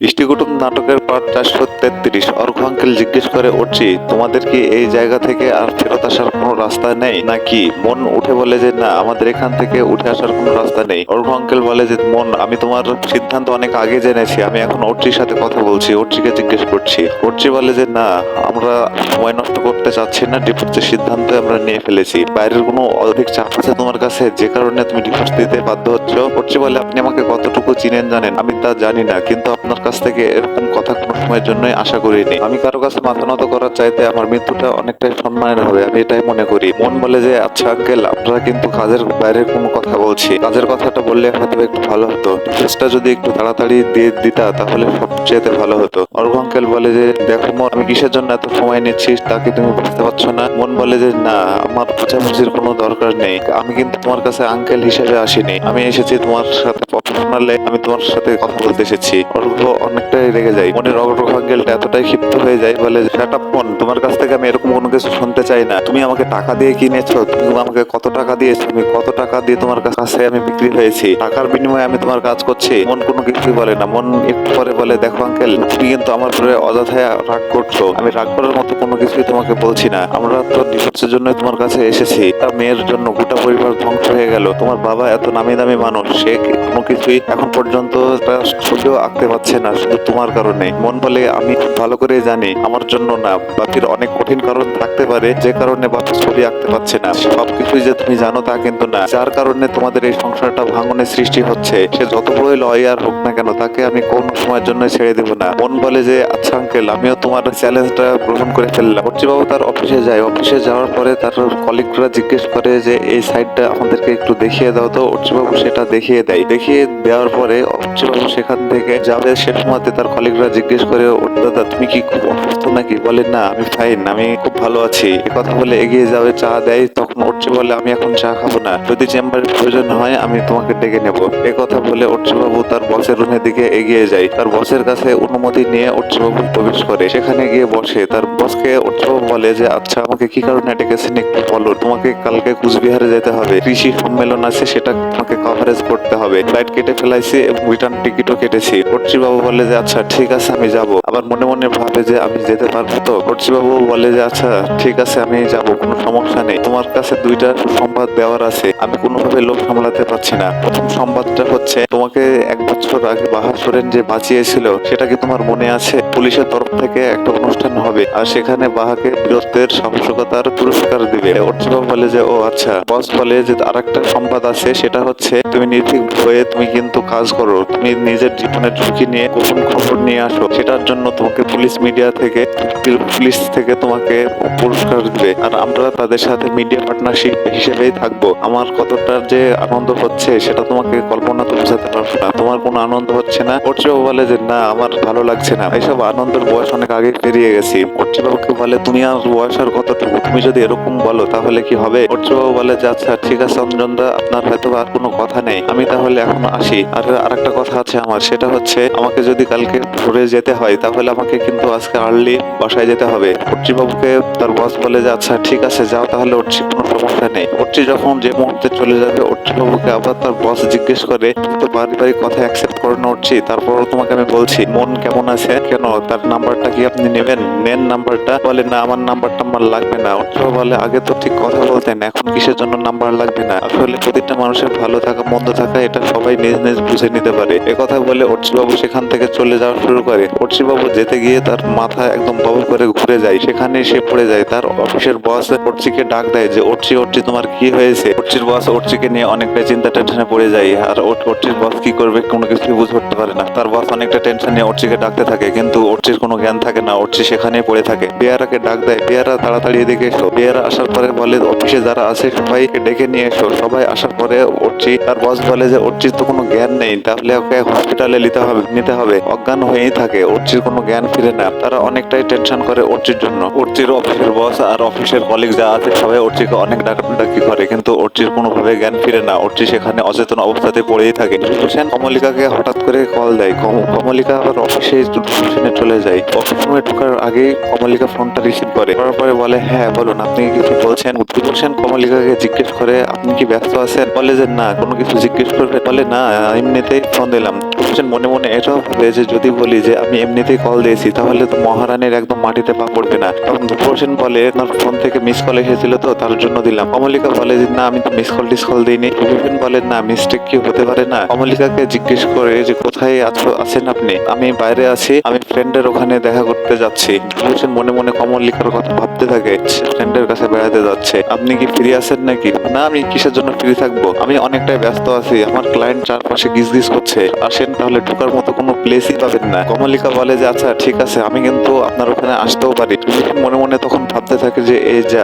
ইষ্টিকুটুম নাটকের পার্ট চারশো তেত্রিশ। অর্ঘ আঙ্কেল জিজ্ঞেস করে উঠছি তোমাদের কি এই জায়গা থেকে আর ফেরত আসার কোনো রাস্তা নেই? নাকি মন উঠে বলে যে, না, আমাদের এখান থেকে উঠে আসার কোনো রাস্তা নেই? অর্ঘ আঙ্কেল বলে যে, মন, আমি তোমার সিদ্ধান্ত অনেক আগে জেনেছি। আমি এখন অর্চির সাথে কথা বলছি অর্চিকে জিজ্ঞেস করছি। অর্চি বলে যে, না, আমরা সময় নষ্ট করতে চাচ্ছি না ডিভোর্সের সিদ্ধান্ত আমরা নিয়ে ফেলেছি। বাইরের কোনো অধিক চাপ আছে তোমার কাছে? যে কারণে তুমি ডিভোর্স দিতে বাধ্য হচ্ছ? অর্চি বলে, আপনি আমাকে কতটুকু চিনেন জানেন? আমি তা জানি না, কিন্তু আপনার কাছ থেকে এরকম কথা সময়ের জন্যই আশা করিনি। আমি কারও কাছে মাথা নত করার চাইতে আমার মৃত্যুটা অনেকটাই সম্মানের হবে, আমি এটাই মনে করি। মন বলে যে আচ্ছা আঙ্কেল, আপনারা কিন্তু কাজের বাইরে কোনো কথা বলছি। কাজের কথাটা বললে হয়তো একটু ভালো হতো। ডিটেলসটা যদি একটু তাড়াতাড়ি দিয়ে দিতা, তাহলে সবচেয়ে ভালো হতো। অর্ঘ আঙ্কেল বলে যে, দেখো মন, আমি কিসের জন্য এত সময় নিচ্ছি, তাকে তুমি বুঝতে পারছ না? মন বলে যে, না, আমার বোঝাবুঝির কোনো দরকার নেই। আমি কিন্তু তোমার কাছে আঙ্কেল হিসেবে আসিনি। আমি এসেছি তোমার সাথে প্রফেশনালে আমি তোমার সাথে কথা বলতে এসেছি। অর্ঘ অনেকটাই রেগে যায়। মনের অর্ঘ আঙ্কেলটা এতটাই ক্ষিপ্ত হয়ে যায়, বলে শাট আপ মন তোমার কাছ থেকে আমি এরকম কোনো কিছু শুনতে চাই না। তুমি আমাকে টাকা দিয়ে কিনেছো, তুমি আমাকে কত টাকা দিয়েছ আমি কত টাকা দিয়ে তোমার কাছে আমি বিক্রি হয়েছি। টাকার বিনিময়ে আমি তোমার কাজ করছি। মন কোনো কিছুই বলে না। মন একটু পরে বলে, দেখো, আঙ্কেল, তুমি কিন্তু আমার পরে অযথায় রাগ করছ। আমি রাগ করার মতো কোনো কিছুই তোমাকে বলছি না। আমরা তো ডিভোর্সের জন্য তোমার কাছে এসেছি। তার মেয়ের জন্য গোটা পরিবার ধ্বংস হয়ে গেল। তোমার বাবা এত নামি দামি মানুষ। সে কোনো কিছুই এখন পর্যন্ত তার ছবিও আঁকতে পারছে না, শুধু তোমার কারণে। মন বলে আমি ভালো করে জানি, আমার জন্য না। বাপির অনেক কঠিন কারণ থাকতে পারে, যে কারণে বাপি ছবি আঁকতে পারছে না। সবকিছুই যে তুমি জানো তা কিন্তু না। যার কারণে তোমাদের এই সংসারটা ভাঙনের সৃষ্টি হচ্ছে। সে যত বড়ই লয়ার হোক না কেন, তাকে আমি কোন সময়ের জন্য ছেড়ে দেব না। মন বলে যে আচ্ছা আঙ্কেল আমিও তোমার চ্যালেঞ্জটা গ্রহণ করে ফেললাম। বাবু তার অফিসে যায়। অফিসে যাওয়ার পরে তার কলিগরা জিজ্ঞেস করে যে, এই সাইডটা আমাদেরকে একটু দেখিয়ে দাও তো। বাবু সেটা দেখিয়ে দেয়। দেখিয়ে দেওয়ার পরে বাবু সেখান থেকে যাবে। সে সময়তে তার কলিগরা জিজ্ঞেস করে, "ও, দাদা, তুমি কি খুব অসুস্থ নাকি? বলে, না, আমি ফাইন আমি খুব ভালো আছি। কথা বলে এগিয়ে যাবে, চা দেয়। তখন অর্চি বলে, আমি এখন চা খাব না। যদি চেম্বারের প্রয়োজন হয়, আমি তোমাকে ডেকে নেব। এ কথা বলে বাবু তার বসের রুমের দিকে এগিয়ে যায়। তার বসের কাছে অনুমতি নিয়ে বাবু প্রবেশ করে। সেখানে গিয়ে বসে। তার বসকে বাবু বলে যে আচ্ছা আমাকে কি কারণে ডেকেছেন একটু বলো? তোমাকে কালকে কুচবিহারে যেতে হবে। কৃষি সম্মেলন আছে, সেটা তোমাকে কভারেজ করতে হবে। ফ্লাইট কেটে ফেলাইছি এবং রিটার্ন টিকিটও কেটেছি। বাবু বলে যে আচ্ছা ঠিক আছে, আমি যাব। আবার মনে মনে ভাবে যে, আমি যেতে পারব তো? বাবু বলে যে আচ্ছা ঠিক আছে, আমি যাব, কোনো সমস্যা নেই। তোমার কাছে দুইটা সংবাদ দেওয়ার আছে। আমি কোনোভাবে লোক সামলাতে পারছি না। প্রথম সংবাদটা হচ্ছে, তোমাকে এক বছর আগে বাহা সোরেন যে বাঁচিয়েছিল, সেটা কি তোমার মনে আছে? পুলিশের তরফ থেকে একটা অনুষ্ঠান হবে, আর সেখানে বাহাকে বীরত্বের সাহসিকতার পুরস্কার দিবে। অর্চিবাবু বলে যে, ও আচ্ছা। বস বলে যে আর একটা সংবাদ আছে, সেটা হচ্ছে, তুমি নির্ভীক হয়ে তুমি কিন্তু কাজ করো। তুমি নিজের জীবনের ঝুঁকি নিয়ে গোপন খবর নিয়ে আসো। সেটার জন্য তোমাকে পুলিশ মিডিয়া থেকে, পুলিশ থেকে তোমাকে পুরস্কার দিবে। আর আমরা তাদের সাথে মিডিয়া পার্টনারশিপ হিসেবেই থাকব। আমার কতটা যে আনন্দ হচ্ছে, সেটা তোমাকে কল্পনা তো বোঝাতে পারব না। তোমার কোনো আনন্দ হচ্ছে না? অর্চিবাবু বলে যে, না, আমার ভালো লাগছে না। এইসব আনন্দের বয়স অনেক আগে পেরিয়ে গেছি। অর্চিবাবুকে বলে, তুমি আর আর কতটুকু? তুমি যদি এরকম বলো, তাহলে কি হবে? অর্চিবাবু বলে, যে আচ্ছা ঠিক আছে, অঞ্জনদা, আপনার হয়তো আর কোনো কথা নেই। আমি তাহলে এখন আসি। আর আরেকটা কথা আছে আমার, সেটা হচ্ছে, আমাকে যদি কালকে ঘুরে যেতে হয়, তাহলে আমাকে কিন্তু আজকে আর্লি বাসায় যেতে হবে। অর্চিবাবুকে তার বস বলে যে আচ্ছা ঠিক আছে, যাও, তাহলে অর্চি কোনো সমস্যা নেই। অর্চি যখন যে মুহূর্তে চলে যাবে অর্চিবাবুকে আবার তার বস জিজ্ঞেস করে তো পারিবারিক কথা অ্যাকসেপ্ট করে না অর্চি তারপরও তোমাকে আমি বলছি, মন কেমন আছে? কেন? তার নাম্বারটা কি আপনি নেবেন? নেন নাম্বারটা বলে, না, আমার নাম্বারটা আমার লাগবে না। অর্চিবাবু বলে, আগে তো ঠিক কথা বলতেন, এখন কিসের জন্য নাম্বার লাগবে না? আসলে প্রতিটা মানুষের ভালো থাকা, মন্দ থাকা, এটা সবাই নিজ নিজ বুঝে নিতে পারে। এ কথা বলে অর্চিবাবু সেখান থেকে চলে যাওয়া শুরু করে। অর্চিবাবু যেতে গিয়ে তার মাথা একদম বাবু করে ঘুরে যায়। সেখানে সে পড়ে যায়। তার অফিসের বস অর্চিকে ডাক দেয় যে, অর্চি অর্চি, তোমার কি হয়েছে? অর্চির বস অর্চিকে নিয়ে অনেকটা চিন্তা টেনশনে পড়ে যায় আর অর্চির বস কি করবে, কোনো কিছু বুঝে করতে পারে না। তার বস অনেকটা টেনশন নিয়ে অর্চিকে ডাকতে থাকে, কিন্তু অর্চির কোনো জ্ঞান থাকে না। অর্চি সেখানে পড়ে থাকে। পেয়ারাকে ডাক দেয়। পেয়ারা তাড়াতাড়ি এদিকে এসো। পেয়ারা আসার পরে বলে অফিসে যারা আছে, সবাইকে ডেকে নিয়ে এসো। সবাই আসার পরে অর্চি তার বস বলে যে অর্চির তো কোনো জ্ঞান নেই। তাহলে ওকে হসপিটালে নিতে হবে নিতে হবে। অজ্ঞান হয়েই থাকে অর্চির কোনো জ্ঞান ফিরে না। তারা অনেকটাই টেনশন করে অর্চির জন্য। অর্চির অফিসের বস আর অফিসের কলিগ যা আছে, সবাই অর্চিকে অনেক ডাকাডাকি করে, কিন্তু অর্চির কোনোভাবে জ্ঞান ফিরে না। অর্চি সেখানে অচেতন অবস্থাতে পড়েই থাকে। হোসেন কমলিকাকে হঠাৎ করে কল দেয়। কম- কমলিকা আবার অফিসে হোসেনে চলে যায়। অফিস রুমে ঢোকার আগেই কমলিকা ফোনটা রিসিভ করে। করার পরে বলে হ্যাঁ বলুন, আপনি কিছু বলছেন? উদ্বোধন হোসেন কমলিকাকে জিজ্ঞেস করে, আপনি কি ব্যস্ত আছেন? বলে যে, না, কোনো কিছু জিজ্ঞেস করবে বলে, না, এমনিতেই ফোন দিলাম। হোসেন মনে মনে এটাও ভাবে যে যদি বলি যে আমি এমনিতেই কল দিয়েছি, তাহলে তো মহারানীর একদম মাটিতে পা পড়বে না। তখন দুপুর হোসেন বলে আপনার ফোন থেকে মিস কল এসেছিল তো, তার জন্য দিলাম। কমলিকা বলে, যে না, আমি তো মিস কল টিস কল দিইনি। হোসেন বলে, না মিস্টেক কি হতে পারে না? অমলিকাকে জিজ্ঞেস করে, যে কোথায় আছো, আছেন আপনি? আমি বাইরে আছি, আমি ফ্রেন্ডের ওখানে দেখা করতে যাচ্ছি। হোসেন মনে মনে কমলিকার কথা ভাবতে থাকে ফ্রেন্ডের কাছে বেড়াতে যাচ্ছে। আপনি কি ফ্রি আছেন নাকি? না, আমি কিসের জন্য ফ্রি থাকব? আমি অনেকটাই ব্যস্ত আছি, আমার ক্লায়েন্ট চারপাশে গিজ গিজ করছে আসেন তাহলে ঢোকার মতো কোনো প্লেসই পাবেন না কমলিকা বলে যে আচ্ছা ঠিক আছে, আমি কিন্তু আপনার ওখানে আসতেও পারি। মনে মনে তখন ভাবতে থাকে যে, এই যা